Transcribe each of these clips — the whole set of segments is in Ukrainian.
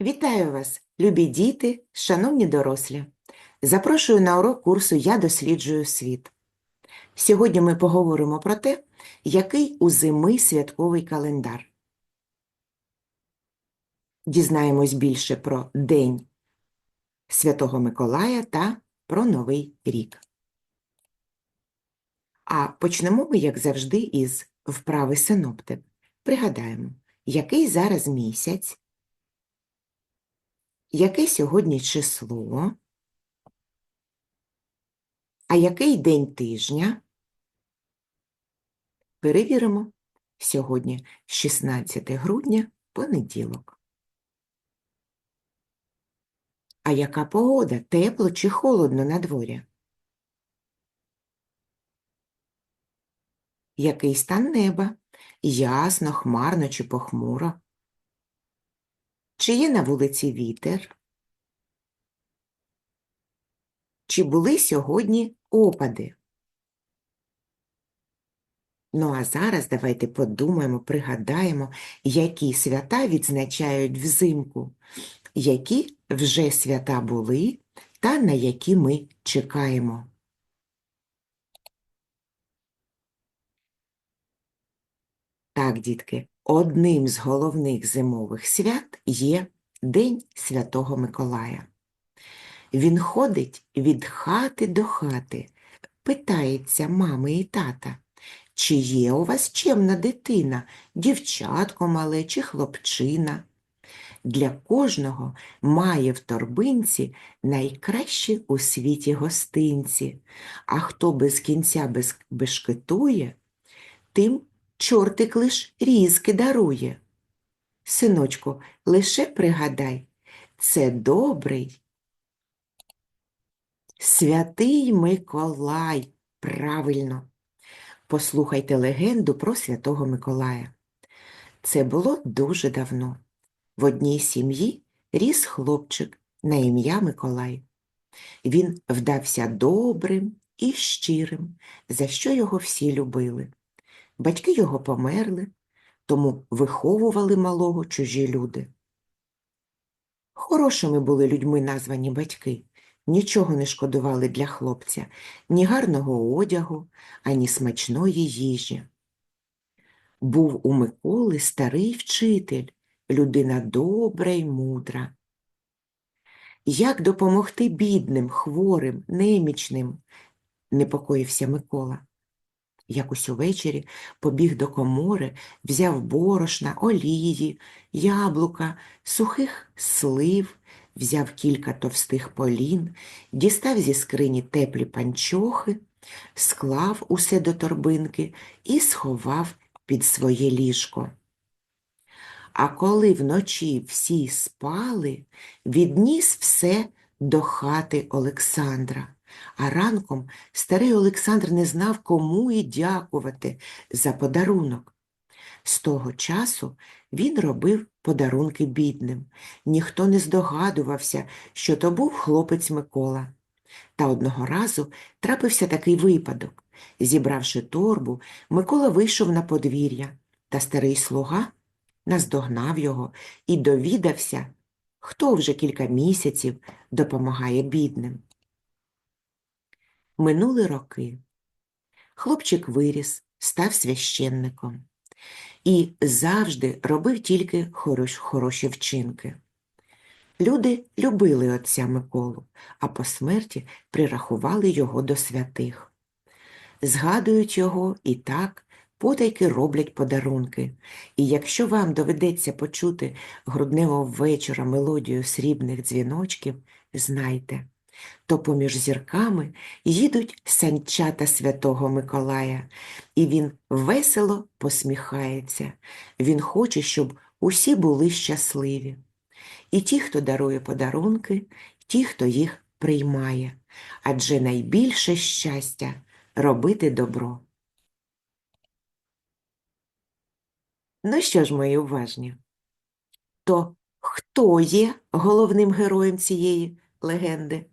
Вітаю вас, любі діти, шановні дорослі. Запрошую на урок курсу Я досліджую світ. Сьогодні ми поговоримо про те, який у зими святковий календар. Дізнаємось більше про День Святого Миколая та про Новий рік. А почнемо ми, як завжди, із вправи синоптик. Пригадаємо, який зараз місяць, яке сьогодні число, а який день тижня? Перевіримо. Сьогодні 16 грудня, понеділок. А яка погода? Тепло чи холодно на дворі? Який стан неба? Ясно, хмарно чи похмуро? Чи є на вулиці вітер? Чи були сьогодні опади? Ну а зараз давайте подумаємо, пригадаємо, які свята відзначають взимку, які вже свята були та на які ми чекаємо. Так, дітки, одним з головних зимових свят є День Святого Миколая. Він ходить від хати до хати, питається мами і тата, чи є у вас чемна дитина, дівчатко мале чи хлопчина. Для кожного має в торбинці найкращі у світі гостинці, а хто без кінця без... тим чортик лиш різки дарує. Синочку, лише пригадай, це добрий. Святий Миколай, правильно. Послухайте легенду про святого Миколая. Це було дуже давно. В одній сім'ї ріс хлопчик на ім'я Миколай. Він вдався добрим і щирим, за що його всі любили. Батьки його померли, тому виховували малого чужі люди. Хорошими були людьми названі батьки, нічого не шкодували для хлопця, ні гарного одягу, ані смачної їжі. Був у Миколи старий вчитель, людина добра й мудра. Як допомогти бідним, хворим, немічним? непокоївся Микола. Якось увечері побіг до комори, взяв борошна, олії, яблука, сухих слив, взяв кілька товстих полін, дістав зі скрині теплі панчохи, склав усе до торбинки і сховав під своє ліжко. А коли вночі всі спали, відніс все до хати Олександра. А ранком старий Олександр не знав, кому і дякувати за подарунок. З того часу він робив подарунки бідним. Ніхто не здогадувався, що то був хлопець Микола. Та одного разу трапився такий випадок. Зібравши торбу, Микола вийшов на подвір'я, та старий слуга наздогнав його і довідався, хто вже кілька місяців допомагає бідним. Минули роки. Хлопчик виріс, став священником і завжди робив тільки хорош, хороші вчинки. Люди любили отця Миколу, а по смерті прирахували його до святих. Згадують його і так, потайки роблять подарунки. І якщо вам доведеться почути грудневого вечора мелодію срібних дзвіночків, знайте, то поміж зірками їдуть санчата святого Миколая, і він весело посміхається. Він хоче, щоб усі були щасливі. І ті, хто дарує подарунки, ті, хто їх приймає, адже найбільше щастя робити добро. Ну що ж, мої уважні, то хто є головним героєм цієї легенди?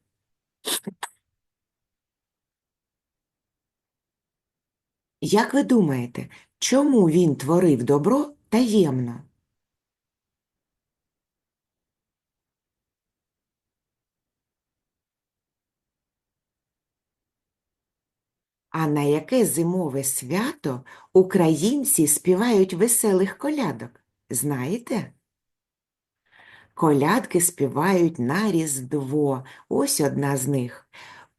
Як ви думаєте, чому він творив добро таємно? А на яке зимове свято українці співають веселих колядок? Знаєте? Колядки співають на Різдво. Ось одна з них.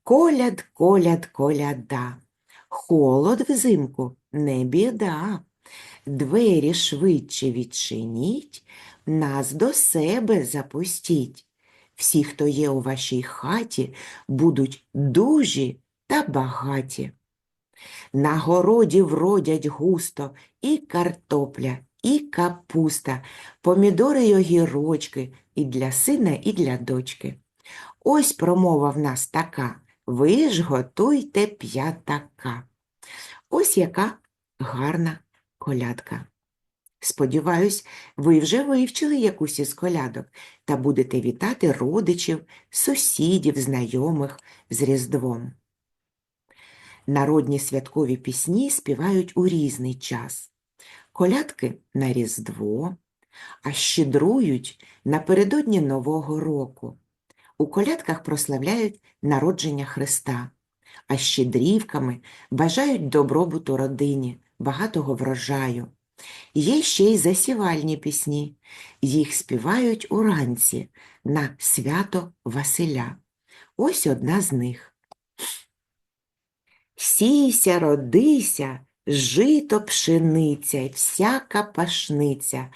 Коляд, коляд, коляда. Холод взимку не біда. Двері швидше відчиніть, нас до себе запустіть. Всі, хто є у вашій хаті, будуть дужі та багаті. На городі вродять густо і картопля, і капуста, помідори й огірочки, і для сина, і для дочки. Ось промова в нас така. Ви ж готуйте п'ятака. Ось яка гарна колядка. Сподіваюсь, ви вже вивчили якусь із колядок та будете вітати родичів, сусідів, знайомих з Різдвом. Народні святкові пісні співають у різний час. Колядки на Різдво, а щедрують напередодні Нового року. У колядках прославляють народження Христа, а щедрівками бажають добробуту родині, багатого врожаю. Є ще й засівальні пісні. Їх співають уранці на свято Василя. Ось одна з них. Сійся, родися, жито пшениця, й всяка пашниця,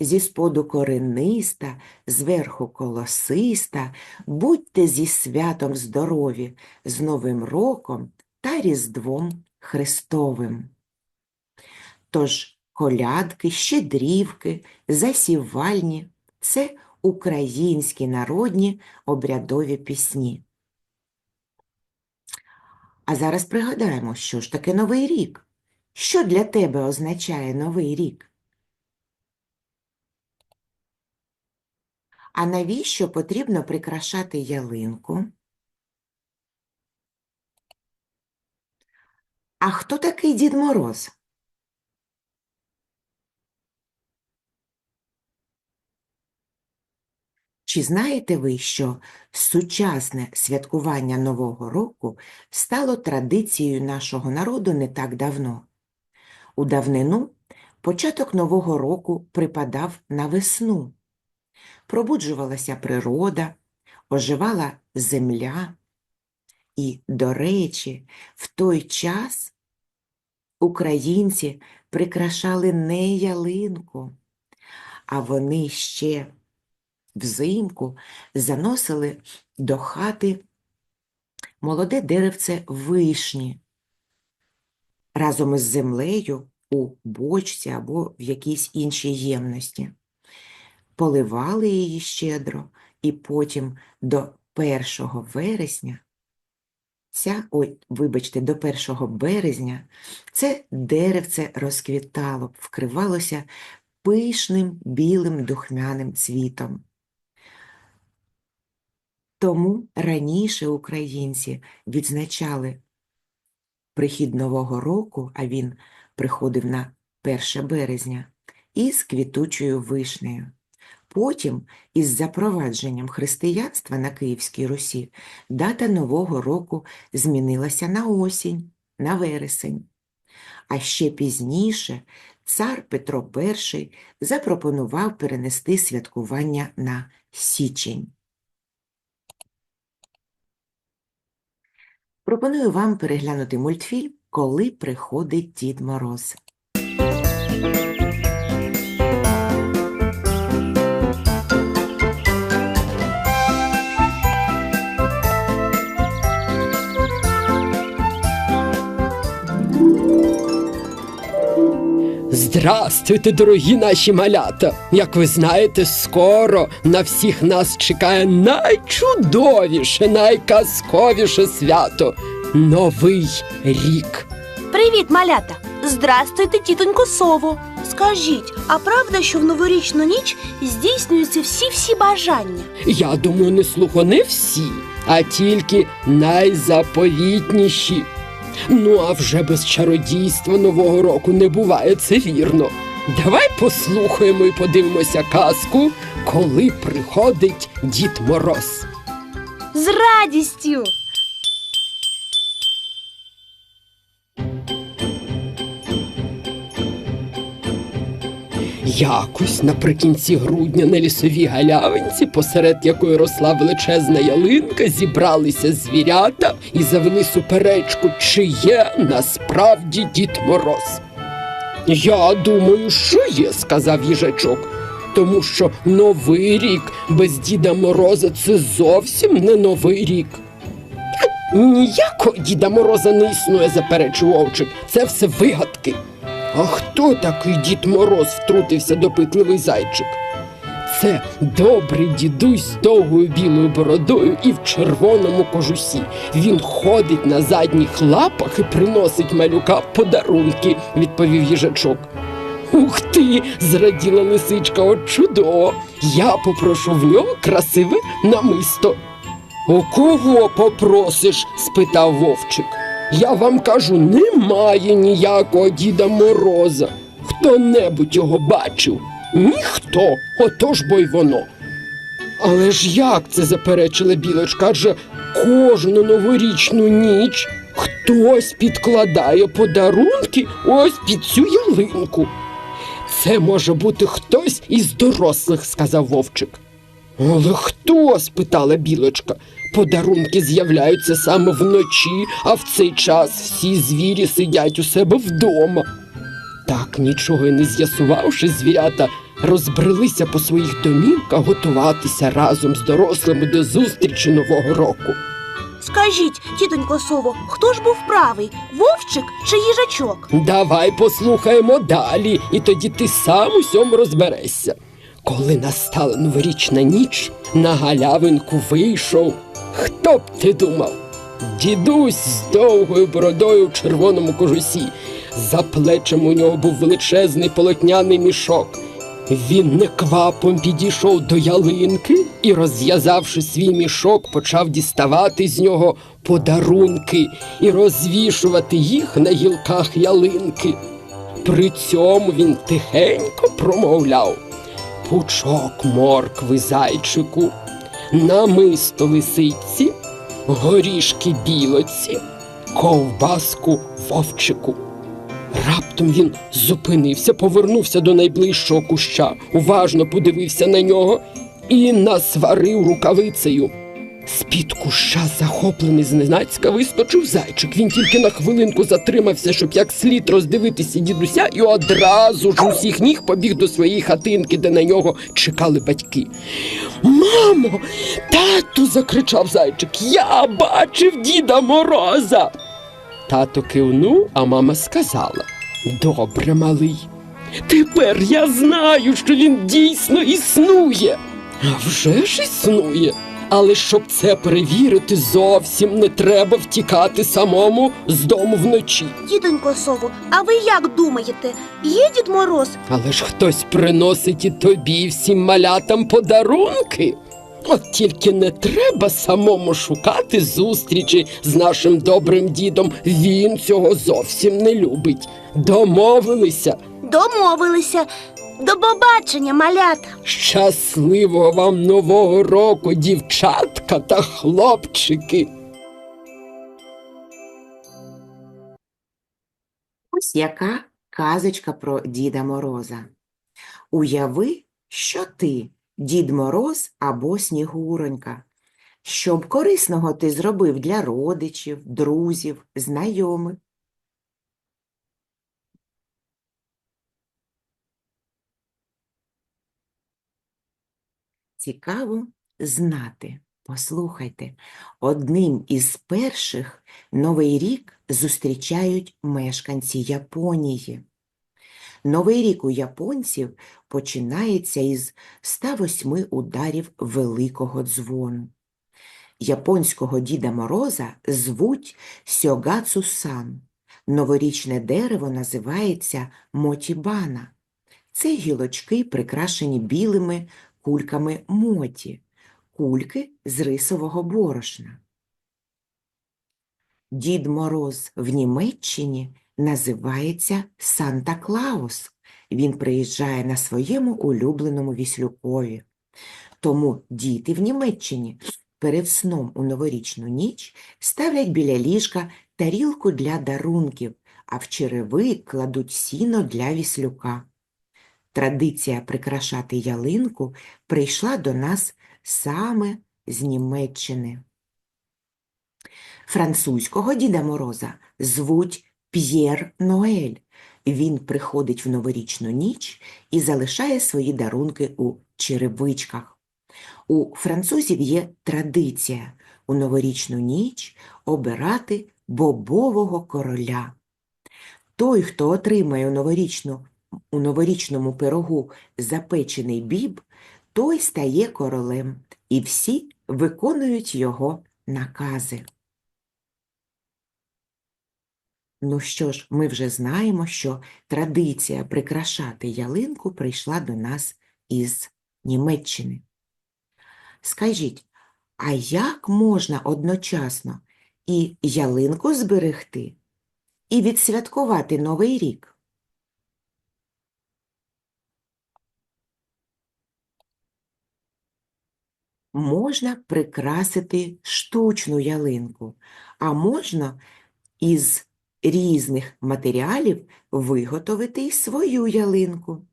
зі споду корениста, зверху колосиста, будьте зі святом здорові, з Новим роком та Різдвом Христовим. Тож колядки, щедрівки, засівальні – це українські народні обрядові пісні. А зараз пригадаємо, що ж таке Новий рік. Що для тебе означає Новий рік? А навіщо потрібно прикрашати ялинку? А хто такий Дід Мороз? Чи знаєте ви, що сучасне святкування Нового року стало традицією нашого народу не так давно? У давнину початок Нового року припадав на весну. Пробуджувалася природа, оживала земля. І, до речі, в той час українці прикрашали не ялинку, а вони ще взимку заносили до хати молоде деревце вишні разом із землею у бочці або в якійсь іншій ємності. Поливали її щедро, і потім до 1 вересня, ця, ой, вибачте, до 1 березня це деревце розквітало, вкривалося пишним білим духмяним цвітом. Тому раніше українці відзначали прихід Нового року, а він приходив на 1 березня, із квітучою вишнею. Потім, із запровадженням християнства на Київській Русі, дата Нового року змінилася на осінь, на вересень. А ще пізніше цар Петро І запропонував перенести святкування на січень. Пропоную вам переглянути мультфільм Коли приходить Дід Мороз. Здрастуйте, дорогі наші малята! Як ви знаєте, скоро на всіх нас чекає найчудовіше, найказковіше свято Новий рік. Привіт, малята! Здрастуйте, тітонько Сово. Скажіть, а правда, що в новорічну ніч здійснюються всі-всі бажання? Я думаю, не слухо не всі, а тільки найзаповітніші. Ну, а вже без чародійства нового року не буває, це вірно. Давай послухаємо і подивимося казку, коли приходить Дід Мороз. З радістю! Якось наприкінці грудня на лісовій галявинці, посеред якої росла величезна ялинка, зібралися звірята і завели суперечку, чи є насправді Дід Мороз. Я думаю, що є, сказав їжачок, тому що новий рік без Діда Мороза це зовсім не новий рік. Ніякого Діда Мороза не існує, заперечив Вовчик. Це все вигадки. А хто такий Дід Мороз? втрутився допитливий зайчик. Це добрий дідусь з довгою білою бородою і в червоному кожусі. Він ходить на задніх лапах і приносить малюка подарунки, відповів їжачок. Ух ти, зраділа лисичка, от чудово. Я попрошу в нього красиве намисто. У кого попросиш? спитав вовчик. Я вам кажу, немає ніякого Діда Мороза. Хто-небудь його бачив? Ніхто, отож бо й воно. Але ж як це заперечила білочка? Адже кожну новорічну ніч хтось підкладає подарунки ось під цю ялинку. Це може бути хтось із дорослих, сказав вовчик. Але хто? спитала білочка. Подарунки з'являються саме вночі, а в цей час всі звірі сидять у себе вдома. Так, нічого й не з'ясувавши, звірята розбрелися по своїх домівках готуватися разом з дорослими до зустрічі Нового року. Скажіть, тітонько Сово, хто ж був правий, вовчик чи їжачок? Давай послухаємо далі, і тоді ти сам усьому розберешся. Коли настала новорічна ніч, на галявинку вийшов. Хто б ти думав? Дідусь з довгою бородою в червоному кожусі. За плечем у нього був величезний полотняний мішок. Він неквапом підійшов до ялинки і, розв'язавши свій мішок, почав діставати з нього подарунки і розвішувати їх на гілках ялинки. При цьому він тихенько промовляв пучок моркви зайчику, намисто лисиці, горішки білоці, ковбаску вовчику. Раптом він зупинився, повернувся до найближчого куща, уважно подивився на нього і насварив рукавицею. З-під куща, захоплений зненацька, вискочив зайчик. Він тільки на хвилинку затримався, щоб як слід роздивитися дідуся, і одразу ж усіх ніг побіг до своєї хатинки, де на нього чекали батьки. Мамо, тату, закричав зайчик, я бачив Діда Мороза. Тато кивнув, а мама сказала: Добре, малий. Тепер я знаю, що він дійсно існує. А вже ж існує. Але щоб це перевірити, зовсім не треба втікати самому з дому вночі. Тітонько Сово, а ви як думаєте, є Дід Мороз? Але ж хтось приносить і тобі і всім малятам подарунки. От тільки не треба самому шукати зустрічі з нашим добрим дідом. Він цього зовсім не любить. Домовилися. Домовилися. До побачення, малята. Щасливого вам нового року, дівчатка та хлопчики. Ось яка казочка про Діда Мороза. Уяви, що ти Дід Мороз або Снігуронька. Що б корисного ти зробив для родичів, друзів, знайомих? Цікаво знати. Послухайте, одним із перших Новий рік зустрічають мешканці Японії. Новий рік у японців починається із 108 ударів великого дзвону. Японського Діда Мороза звуть Сьогацу-сан. Новорічне дерево називається мотібана. Це гілочки, прикрашені білими кульками моті, кульки з рисового борошна. Дід Мороз в Німеччині називається Санта-Клаус. Він приїжджає на своєму улюбленому віслюкові. Тому діти в Німеччині перед сном у новорічну ніч ставлять біля ліжка тарілку для дарунків, а в черевик кладуть сіно для віслюка. Традиція прикрашати ялинку прийшла до нас саме з Німеччини. Французького Діда Мороза звуть П'єр Ноель. Він приходить в новорічну ніч і залишає свої дарунки у черевичках. У французів є традиція у новорічну ніч обирати бобового короля. Той, хто отримає у, новорічну, у новорічному пирогу запечений біб, той стає королем, і всі виконують його накази. Ну що ж, ми вже знаємо, що традиція прикрашати ялинку прийшла до нас із Німеччини. Скажіть, а як можна одночасно і ялинку зберегти, і відсвяткувати Новий рік? Можна прикрасити штучну ялинку, а можна із різних матеріалів виготовити й свою ялинку.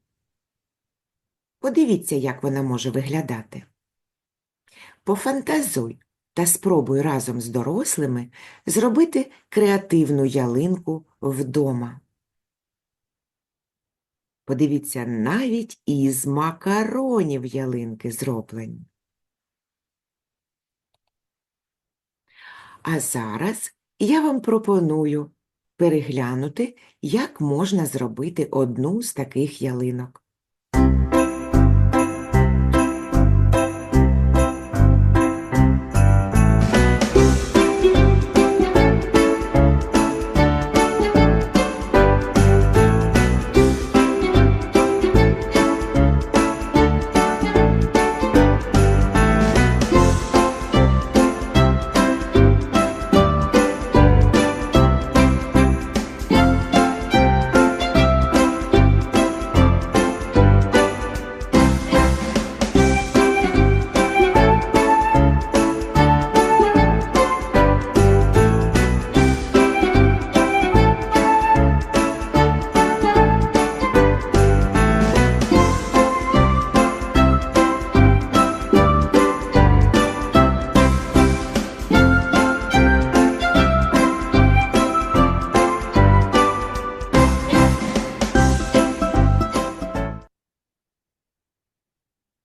Подивіться, як вона може виглядати. Пофантазуй та спробуй разом з дорослими зробити креативну ялинку вдома. Подивіться, навіть із макаронів ялинки зроблені. А зараз я вам пропоную переглянути, як можна зробити одну з таких ялинок.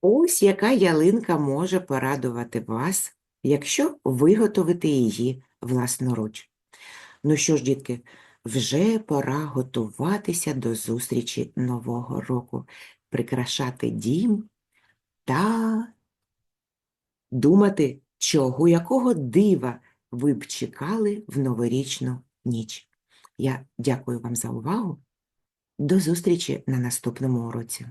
Ось яка ялинка може порадувати вас, якщо виготовити її власноруч. Ну що ж, дітки, вже пора готуватися до зустрічі Нового року, прикрашати дім та думати, чого, якого дива ви б чекали в новорічну ніч. Я дякую вам за увагу. До зустрічі на наступному уроці.